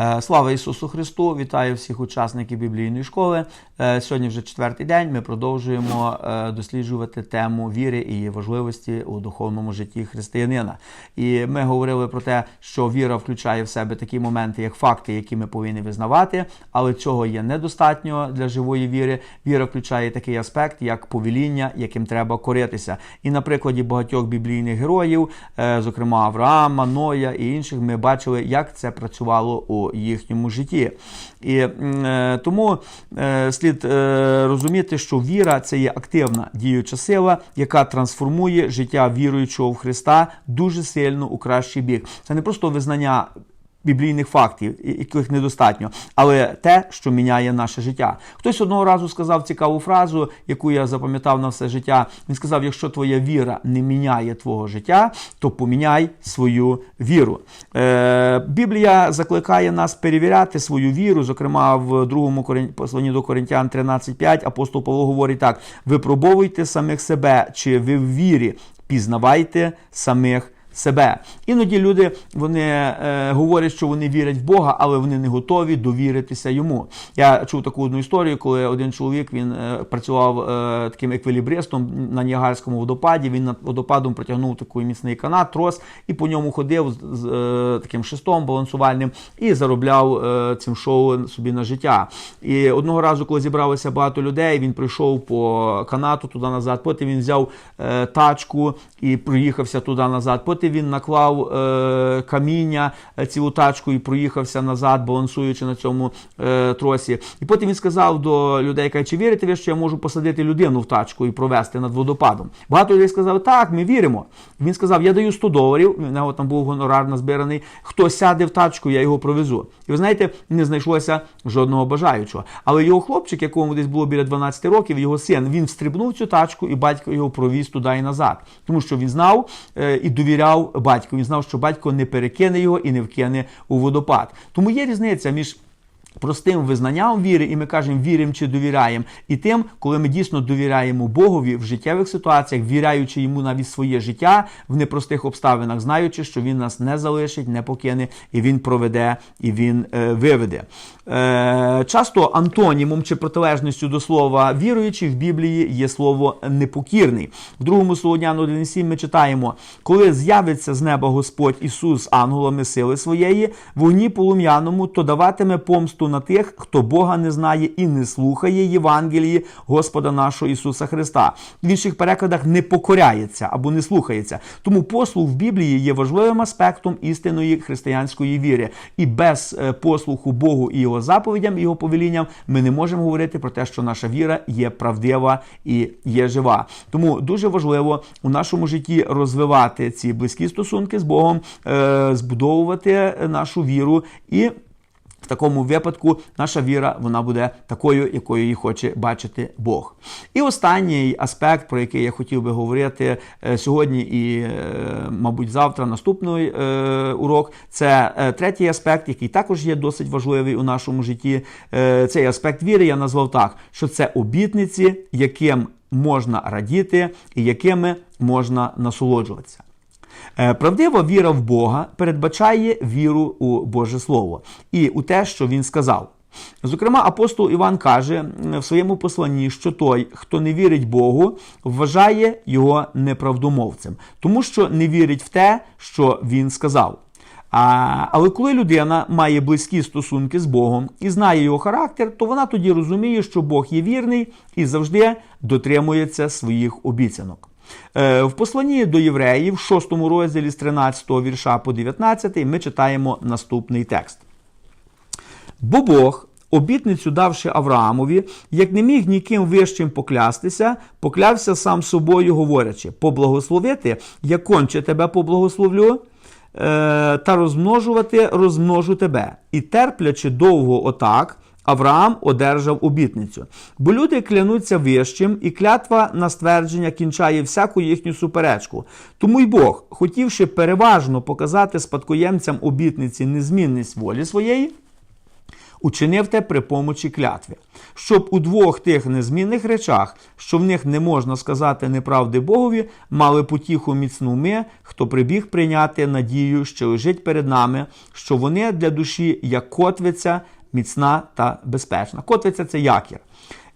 Е, Слава Ісусу Христу! Вітаю всіх учасників біблійної школи. Е, Сьогодні вже четвертий день. Ми продовжуємо е, досліджувати тему віри і її важливості у духовному житті християнина. І ми говорили про те, що віра включає в себе такі моменти, як факти, які ми повинні визнавати, але цього є недостатньо для живої віри. Віра включає такий аспект, як повеління, яким треба коритися. І на прикладі багатьох біблійних героїв, зокрема Авраама, Ноя і інших, ми бачили, як це працювало у їхньому житті. І е, тому е, слід е, розуміти, що віра це є активна діюча сила, яка трансформує життя віруючого в Христа дуже сильно у кращий бік. Це не просто визнання. Біблійних фактів, яких недостатньо, але те, що міняє наше життя. Хтось одного разу сказав цікаву фразу, яку я запам'ятав на все життя. Він сказав: якщо твоя віра не міняє твого життя, то поміняй свою віру. Е, Біблія закликає нас перевіряти свою віру. Зокрема, в другому посланні до Коринтян 13.5 апостол Павло говорить так: випробовуйте самих себе, чи ви в вірі, пізнавайте самих себе. Іноді люди вони е, говорять, що вони вірять в Бога, але вони не готові довіритися йому. Я чув таку одну історію, коли один чоловік він е, працював е, таким еквілібристом на Ніагарському водопаді. Він над водопадом протягнув такий міцний канат, трос, і по ньому ходив з, з е, таким шестом балансувальним і заробляв е, цим шоу собі на життя. І одного разу, коли зібралося багато людей, він прийшов по канату туди назад. Потім він взяв е, тачку і проїхався туди назад. Потім він наклав е, каміння е, цілу тачку і проїхався назад, балансуючи на цьому е, тросі. І потім він сказав до людей, каже, чи вірите ви, що я можу посадити людину в тачку і провести над водопадом? Багато людей сказали, так, ми віримо. Він сказав, я даю 100 доларів, у нього там був гонорар назбираний. Хто сяде в тачку, я його провезу. І ви знаєте, не знайшлося жодного бажаючого. Але його хлопчик, якому десь було біля 12 років, його син, він встрибнув цю тачку, і батько його провіз туди і назад. Тому що він знав е, і довіряв батьку. Він знав, що батько не перекине його і не вкине у водопад. Тому є різниця між. Простим визнанням віри, і ми кажемо віримо чи довіряємо, і тим, коли ми дійсно довіряємо Богові в життєвих ситуаціях, віряючи йому навіть своє життя в непростих обставинах, знаючи, що він нас не залишить, не покине, і він проведе, і він е, виведе. Е, часто антонімом чи протилежністю до слова віруючий в Біблії є слово непокірний. В другому Солоняну 1.7 ми читаємо: коли з'явиться з неба Господь Ісус з ангелами сили своєї, вогні полум'яному, то даватиме помсту на тих, хто Бога не знає і не слухає Євангелії Господа нашого Ісуса Христа. В інших перекладах не покоряється або не слухається. Тому послух в Біблії є важливим аспектом істинної християнської віри. І без е, послуху Богу і його заповідям, і його повелінням ми не можемо говорити про те, що наша віра є правдива і є жива. Тому дуже важливо у нашому житті розвивати ці близькі стосунки з Богом, е, збудовувати нашу віру і. В такому випадку наша віра вона буде такою, якою її хоче бачити Бог. І останній аспект, про який я хотів би говорити е, сьогодні і, е, мабуть, завтра, наступний е, урок, це третій аспект, який також є досить важливий у нашому житті. Цей аспект віри я назвав так, що це обітниці, яким можна радіти і якими можна насолоджуватися. Е, Правдива віра в Бога передбачає віру у Боже Слово і у те, що він сказав. Зокрема, апостол Іван каже в своєму посланні, що той, хто не вірить Богу, вважає його неправдомовцем, тому що не вірить в те, що він сказав. А, але коли людина має близькі стосунки з Богом і знає його характер, то вона тоді розуміє, що Бог є вірний і завжди дотримується своїх обіцянок. Е, В посланні до євреїв, в 6 розділі з 13 вірша по 19, ми читаємо наступний текст. Бо Бог, обітницю давши Авраамові, як не міг ніким вищим поклястися, поклявся сам собою, говорячи: поблагословити, я конче тебе поблагословлю, е, та розмножувати розмножу тебе. І терплячи довго отак, Авраам одержав обітницю. Бо люди клянуться вищим, і клятва на ствердження кінчає всяку їхню суперечку. Тому й Бог, хотівши переважно показати спадкоємцям обітниці незмінність волі своєї, учинив те при помочі клятви, щоб у двох тих незмінних речах, що в них не можна сказати неправди Богові, мали потіху міцну ми, хто прибіг прийняти надію, що лежить перед нами, що вони для душі як котвиця, міцна та безпечна. Котвиця це якір.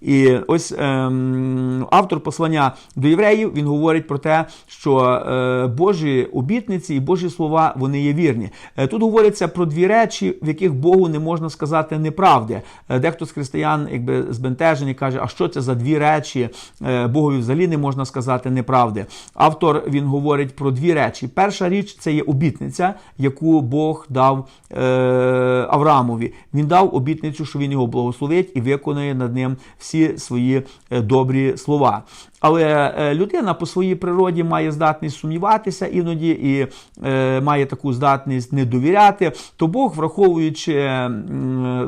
І ось ем, автор послання до євреїв він говорить про те, що е, Божі обітниці і Божі слова вони є вірні. Е, тут говориться про дві речі, в яких Богу не можна сказати неправди. Е, дехто з християн, якби збентежені, каже, а що це за дві речі? Е, Богові взагалі не можна сказати неправди. Автор він говорить про дві речі. Перша річ це є обітниця, яку Бог дав е, Авраамові. Він дав обітницю, що він його благословить і виконує над ним всі свої е, добрі слова. Але е, людина по своїй природі має здатність сумніватися іноді і е, має таку здатність не довіряти. То Бог, враховуючи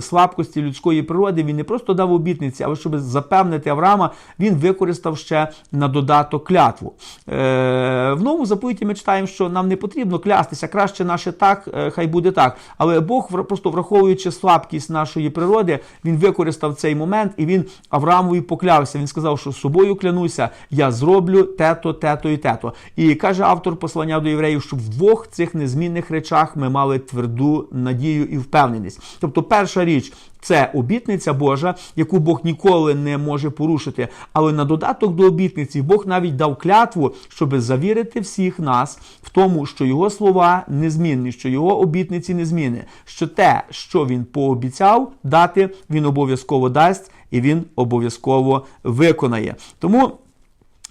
слабкості людської природи, він не просто дав обітниці, але щоб запевнити Авраама, він використав ще на додаток клятву. В новому заповіті ми читаємо, що нам не потрібно клястися, краще наше так, хай буде так. Але Бог, просто враховуючи слабкість нашої природи, він використав цей момент і він Авраамові поклявся. Він сказав, що собою клянуся, я зроблю тето, тето і тето. І каже автор послання до євреїв, що в двох цих незмінних речах ми мали тверду надію і впевненість. Тобто, перша річ. Це обітниця Божа, яку Бог ніколи не може порушити. Але на додаток до обітниці Бог навіть дав клятву, щоб завірити всіх нас в тому, що його слова незмінні, що його обітниці незмінні, що те, що він пообіцяв дати, він обов'язково дасть і він обов'язково виконає. Тому.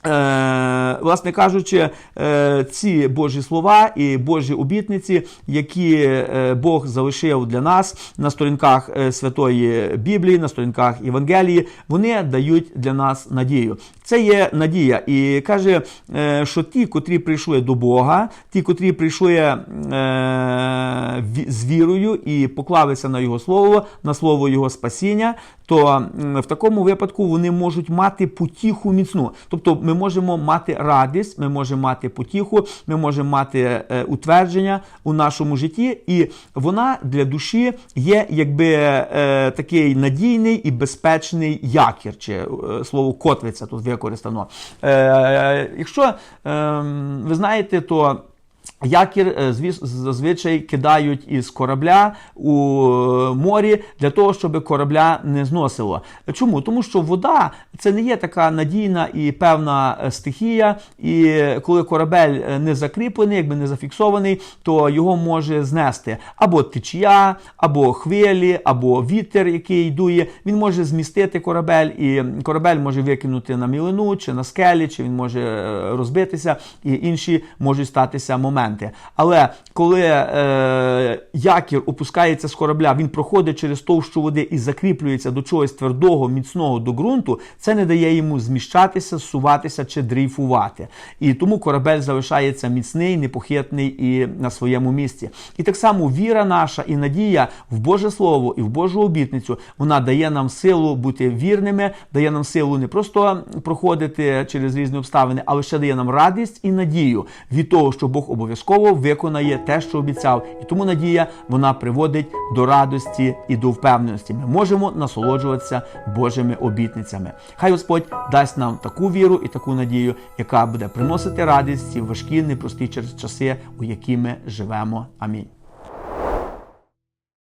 Е, власне кажучи, е, ці Божі слова і Божі обітниці, які е, Бог залишив для нас на сторінках Святої Біблії, на сторінках Євангелії, вони дають для нас надію. Це є надія. І каже, е, що ті, котрі прийшли до Бога, ті, котрі прийшли е, з вірою і поклалися на Його слово, на слово Його спасіння, то в такому випадку вони можуть мати потіху міцну. Тобто ми можемо мати радість, ми можемо мати потіху, ми можемо мати е, утвердження у нашому житті, і вона для душі є якби такий надійний і безпечний якір, чи слово котвиця тут використано. Е, якщо е, ви знаєте, то Якір е, зазвичай кидають із корабля у е, морі для того, щоб корабля не зносило. Чому? Тому що вода це не є така надійна і певна е, стихія, і коли корабель не закріплений, якби не зафіксований, то його може знести або течія, або хвилі, або вітер, який дує. Він може змістити корабель, і корабель може викинути на мілину чи на скелі, чи він може розбитися, і інші можуть статися моменти. Але коли е, якір опускається з корабля, він проходить через товщу води і закріплюється до чогось твердого, міцного до ґрунту, це не дає йому зміщатися, суватися чи дрейфувати. І тому корабель залишається міцний, непохитний і на своєму місці. І так само віра наша і надія в Боже Слово і в Божу обітницю вона дає нам силу бути вірними, дає нам силу не просто проходити через різні обставини, але ще дає нам радість і надію від того, що Бог обов'язково виконає те, що обіцяв. І тому надія вона приводить до радості і до впевненості. Ми можемо насолоджуватися Божими обітницями. Хай Господь дасть нам таку віру і таку надію, яка буде приносити радість ці важкі, непрості часи, у які ми живемо. Амінь.